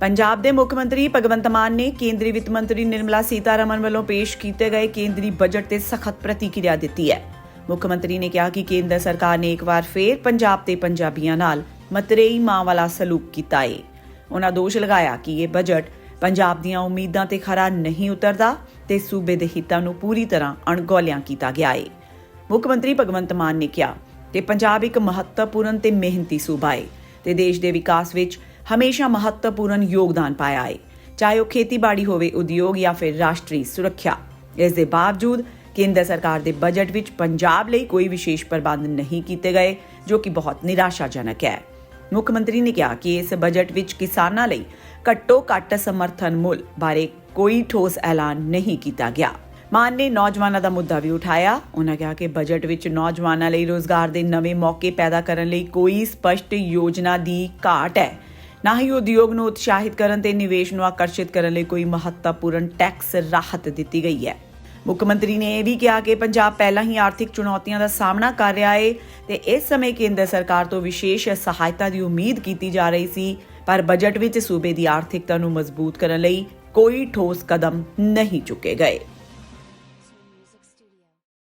ਪੰਜਾਬ ਦੇ ਮੁੱਖ ਮੰਤਰੀ ਭਗਵੰਤ ਮਾਨ ਨੇ ਕੇਂਦਰੀ ਵਿੱਤ ਮੰਤਰੀ ਨਿਰਮਲਾ ਸੀਤਾਰਮਨ ਵੱਲੋਂ ਪੇਸ਼ ਕੀਤੇ ਗਏ ਕੇਂਦਰੀ ਬਜਟ ਤੇ ਸਖਤ ਪ੍ਰਤੀਕਿਰਿਆ ਦਿੱਤੀ ਹੈ। ਮੁੱਖ ਮੰਤਰੀ ਨੇ ਕਿਹਾ ਕਿ ਕੇਂਦਰ ਸਰਕਾਰ ਨੇ ਇੱਕ ਵਾਰ ਫੇਰ ਪੰਜਾਬ ਤੇ ਪੰਜਾਬੀਆਂ ਨਾਲ ਮਤਰੇਈ ਮਾਂ ਵਾਲਾ ਸਲੂਕ ਕੀਤਾ ਏ। ਉਹਨਾਂ ਦੋਸ਼ ਲਗਾਇਆ ਕਿ ਇਹ ਬਜਟ ਪੰਜਾਬ ਦੀਆਂ ਉਮੀਦਾਂ ਤੇ ਖਰਾ ਨਹੀਂ ਉਤਰਦਾ ਤੇ ਸੂਬੇ ਦੇ ਹਿੱਤਾਂ ਨੂੰ ਪੂਰੀ ਤਰ੍ਹਾਂ ਅਣਗੌਲਿਆਂ ਕੀਤਾ ਗਿਆ ਏ। ਮੁੱਖ ਮੰਤਰੀ ਭਗਵੰਤ ਮਾਨ ਨੇ ਕਿਹਾ ਕਿ ਪੰਜਾਬ ਇੱਕ ਮਹੱਤਵਪੂਰਨ ਤੇ ਮਿਹਨਤੀ ਸੂਬਾ ਏ ਤੇ ਦੇਸ਼ ਦੇ ਵਿਕਾਸ ਵਿੱਚ ਹਮੇਸ਼ਾ ਮਹੱਤਵਪੂਰਨ ਯੋਗਦਾਨ ਪਾਇਆ ਹੈ ਚਾਹੇ ਉਹ ਖੇਤੀਬਾੜੀ ਹੋਵੇ, ਉਦਯੋਗ ਜਾਂ ਫਿਰ ਰਾਸ਼ਟਰੀ ਸੁਰੱਖਿਆ। ਇਸ ਦੇ ਬਾਵਜੂਦ ਕੇਂਦਰ ਸਰਕਾਰ ਦੇ ਬਜਟ ਵਿੱਚ ਪੰਜਾਬ ਲਈ ਕੋਈ ਵਿਸ਼ੇਸ਼ ਪ੍ਰਬੰਧ ਨਹੀਂ ਕੀਤੇ ਗਏ, ਜੋ ਕਿ ਬਹੁਤ ਨਿਰਾਸ਼ਾਜਨਕ ਹੈ। ਮੁੱਖ ਮੰਤਰੀ ਨੇ ਕਿਹਾ ਕਿ ਇਸ ਬਜਟ ਵਿੱਚ ਕਿਸਾਨਾਂ ਲਈ ਘੱਟੋ ਘੱਟ ਸਮਰਥਨ ਮੁੱਲ ਬਾਰੇ ਕੋਈ ਠੋਸ ਐਲਾਨ ਨਹੀਂ ਕੀਤਾ ਗਿਆ। ਮਾਨ ਨੇ ਨੌਜਵਾਨਾਂ ਦਾ ਮੁੱਦਾ ਵੀ ਉਠਾਇਆ। ਉਹਨਾਂ ਕਿਹਾ ਕਿ ਬਜਟ ਵਿੱਚ ਨੌਜਵਾਨਾਂ ਲਈ ਰੋਜ਼ਗਾਰ ਦੇ ਨਵੇਂ ਮੌਕੇ ਪੈਦਾ ਕਰਨ ਲਈ ਕੋਈ ਸਪਸ਼ਟ ਯੋਜਨਾ ਦੀ ਘਾਟ ਹੈ। ਨਾ ਹੀ ਉਦਯੋਗ ਨੂੰ ਉਤਸ਼ਾਹਿਤ ਕਰਨ ਤੇ ਨਿਵੇਸ਼ ਨੂੰ ਆਕਰਸ਼ਿਤ ਕਰਨ ਲਈ ਕੋਈ ਮਹੱਤਵਪੂਰਨ ਟੈਕਸ ਰਾਹਤ ਦਿੱਤੀ ਗਈ ਹੈ। ਮੁੱਖ ਮੰਤਰੀ ਨੇ ਇਹ ਵੀ ਕਿਹਾ ਕਿ ਪੰਜਾਬ ਪਹਿਲਾਂ ਹੀ ਆਰਥਿਕ ਚੁਣੌਤੀਆਂ ਦਾ ਸਾਹਮਣਾ ਕਰ ਰਿਹਾ ਹੈ ਤੇ ਇਸ ਸਮੇਂ ਕੇਂਦਰ ਸਰਕਾਰ ਤੋਂ ਵਿਸ਼ੇਸ਼ ਸਹਾਇਤਾ ਦੀ ਉਮੀਦ ਕੀਤੀ ਜਾ ਰਹੀ ਸੀ, ਪਰ ਬਜਟ ਵਿੱਚ ਸੂਬੇ ਦੀ ਆਰਥਿਕਤਾ ਨੂੰ ਮਜ਼ਬੂਤ ਕਰਨ ਲਈ ਕੋਈ ਠੋਸ ਕਦਮ ਨਹੀਂ ਚੁੱਕੇ ਗਏ।